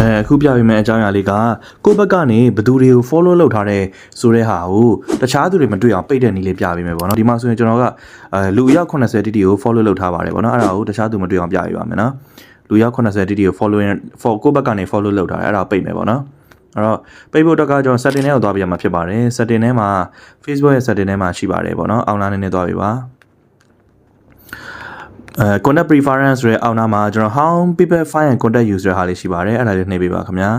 အဲအခုပြပေးမယ့်အကြောင်းအရာလေးကကိုယ့်ဘက်ကနေဘယ်သူတွေကို follow လုပ်ထားတဲ့ဆိုတဲ့ဟာကိုတခြားသူတွေမတွေ့အောင်ပိတ်တဲ့နည်းလေးပြပေးမယ်ပေါ့နော်ဒီမှာဆိုရင်ကျွန်တော်ကအဲလူအယောက်80တိတိကို follow လုပ်ထားပါတယ်ပေါ့နော်အဲ့ဒါကိုတခြားသူမတွေ့အောင်ပြပေးပါမယ်နော်လူအယောက်80တိတိကို follow ရင် for ကိုယ့်ဘက်ကနေ follow လုပ်ထားတယ်အဲ့ဒါကိုပိတ်မယ်ပေါ့နော်အဲ့တော့ပိတ်ဖို့အတွက်ကကျွန်တော် setting ထဲကိုသွားပြရမှာဖြစ်ပါတယ် setting ထဲမှာ Facebook ရဲ့ setting ထဲမှာရှိပါတယ်ပေါ့နော် online နဲ့သွားပြီပါ အဲ contact preference ဆိုတဲ့အောက်နားမှာကျွန်တော် how people find and contact you ဆိုတဲ့ဟာလေးရှိပါတယ်အဲ့ဒါလေးနှိပ်ပေးပါခင်ဗျာ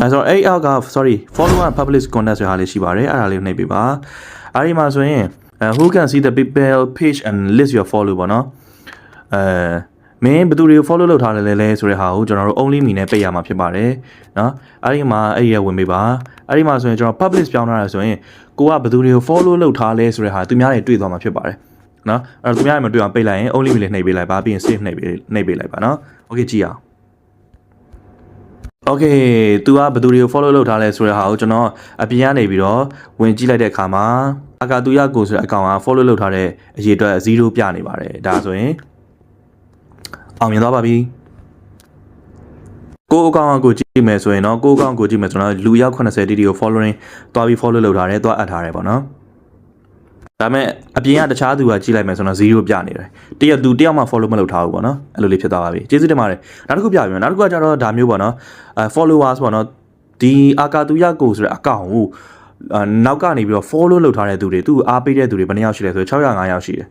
အဲဆိုတော့အဲ့အောက်က sorry follow and publish contact ဆိုတဲ့ဟာလေးရှိပါတယ်အဲ့ဒါလေးနှိပ်ပေးပါအဲ့ဒီမှာဆိုရင်အဲ who can see the people page and list your follow ပေါ့နော်အဲမင်းဘယ်သူတွေကို follow လုပ်ထားလဲလဲလဲဆိုတဲ့ဟာကိုကျွန်တော်တို့ only me နဲ့ပိတ်ရမှာဖြစ်ပါတယ်เนาะအဲ့ဒီမှာအဲ့ဒီရဝင်ပေးပါအဲ့ဒီမှာဆိုရင်ကျွန်တော် publish ပြောင်းထားတာဆိုရင်ကိုကဘယ်သူတွေကို follow လုပ်ထားလဲဆိုတဲ့ဟာသူများတွေတွေ့သွားမှာဖြစ်ပါတယ် နော်အဲ့တော့သူများတွေမတွေ့အောင်ပိတ်လိုက်ရင် only me လေးနှိပ်ပေးလိုက်ပါပြီးရင် save နှိပ်ပေးနှိပ်ပေးလိုက်ပါနော် okay ကြည့်အောင် Okay तू ကဘယ်သူတွေကို follow လုပ်ထားလဲဆိုတဲ့ဟာကိုကျွန်တော်အပြင်ကနေပြီးတော့ဝင်ကြည့်လိုက်တဲ့အခါမှာအကာတူရကိုဆိုတဲ့အကောင့်က follow လုပ်ထားတဲ့အရေးအတွက်0ပြနေပါတယ်ဒါဆိုရင်အောင်မြင်သွားပါပြီကိုအကောင့်ကိုကြည့်မယ်ဆိုရင်တော့ကိုအကောင့်ကိုကြည့်မယ်ဆိုတော့လူရောက်80တီတီကို following တွားပြီး follow လုပ်ထားတယ်တွားအပ်ထားတယ်ပေါ့နော် ဒါမဲ့အပြင်ကတခြားသူကကြည့်လိုက်မယ်ဆိုတော့0ပြနေတယ်တရက်သူတယောက်မှ follow မလုပ်ထားဘူးပေါ့နော်အဲ့လိုလေးဖြစ်သွားပါပြီကျေးဇူးတင်ပါတယ်နောက်တစ်ခုပြပြမယ်နောက်တစ်ခုကကျတော့ဒါမျိုးပေါ့နော်အဲ followers ပေါ့နော်ဒီအာကာတူရကိုဆိုတဲ့အကောင့်ကိုအာနောက်ကနေပြီးတော့ follow လုပ်ထားတဲ့သူတွေသူ့ကိုအားပေးတဲ့သူတွေဘယ်နှယောက်ရှိလဲဆိုတော့605ယောက်ရှိတယ်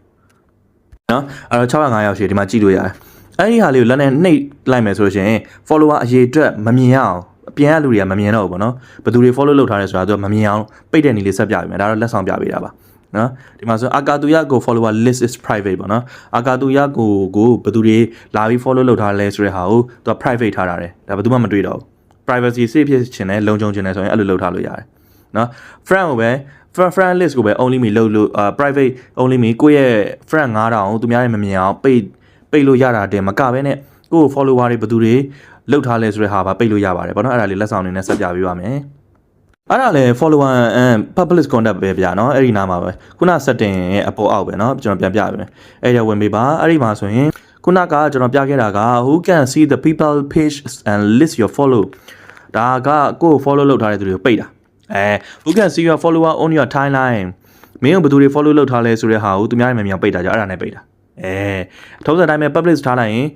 နော်အဲ့တော့605ယောက်ရှိတယ်ဒီမှာကြည့်လို့ရတယ်အဲ့ဒီဟာလေးကိုလက်နဲ့နှိပ်လိုက်မယ်ဆိုလို့ရှိရင် follower အရေးအတွက်မမြင်ရအောင်အပြင်ကလူတွေကမမြင်တော့ဘူးပေါ့နော်ဘယ်သူတွေ follow လုပ်ထားလဲဆိုတာသူကမမြင်အောင်ပိတ်တဲ့နည်းလေးဆက်ပြပေးမယ်ဒါတော့လက်ဆောင်ပြပေးတာပါ နော်ဒီမှာဆိုအာကာတူရကို follower list is private ပေါ့နော်အာကာတူရကိုကိုဘယ်သူတွေလာပြီး follow လုပ်ထားလဲဆိုတဲ့ဟာကိုသူက private ထားတာတယ်ဒါဘယ်သူမှမတွေ့တော့ဘူး privacy safe ဖြစ်ချင်တယ်လုံခြုံချင်တယ်ဆိုရင်အဲ့လိုလုပ်ထားလို့ရတယ်နော် friend ကိုပဲ friend friend list ကိုပဲ only me လုပ်လို့အာ private only me ကိုယ့်ရဲ့ friend 9000သူများရဲ့မမြင်အောင်ပိတ်ပိတ်လို့ရတာတင်မကဘဲနဲ့ကိုယ့် follower တွေဘယ်သူတွေလောက်ထားလဲဆိုတဲ့ဟာပါပိတ်လို့ရပါတယ်ဗောနော်အဲ့ဒါလေးလက်ဆောင်အနေနဲ့ဆက်ပြပေးပါမယ် အဲ့ဒါလေ follower and public contact ပဲဗျာเนาะအဲ့ဒီနားမှာပဲခုန setting ရဲ့အပေါ်အောက်ပဲเนาะကျွန်တော်ပြန်ပြပေးမယ်အဲ့ဒါဝင်ပေးပါအဲ့ဒီမှာဆိုရင်ခုနကကျွန်တော်ပြခဲ့တာက who can see the people page and list your follow ဒါကကိုယ့် follow လုပ်ထားတဲ့သူတွေကိုပိတ်တာအဲ who can see your follower on your timeline မင်းကဘယ်သူတွေ follow လုပ်ထားလဲဆိုတဲ့ဟာကိုသူများတွေမြန်မြန်ပိတ်တာကြအဲ့ဒါနဲ့ပိတ်တာအဲထုံးစံတိုင်းပဲ public ထားလိုက်ရင်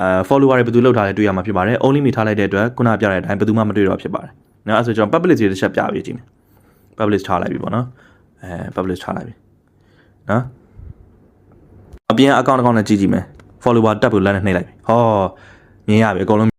အဲ follower တွေဘယ်သူလုပ်ထားလဲတွေ့ရမှာဖြစ်ပါတယ် only me ထားလိုက်တဲ့အတွက်ခုနပြတဲ့အတိုင်းဘယ်သူမှမတွေ့တော့ဖြစ်ပါတယ် နော်အဲ့ဆိုကျွန်တော် public တွေတစ်ချက်ပြပေးကြည့်မယ် public ထားလိုက်ပြီပေါ့နော်အဲ public ထားလိုက်ပြီနော်အပြင် account account နဲ့ကြည့်ကြည့်မယ် follower တက်ဖို့လမ်းနဲ့နှိပ်လိုက်ပြီဟောမြင်ရပြီအကုန်လုံး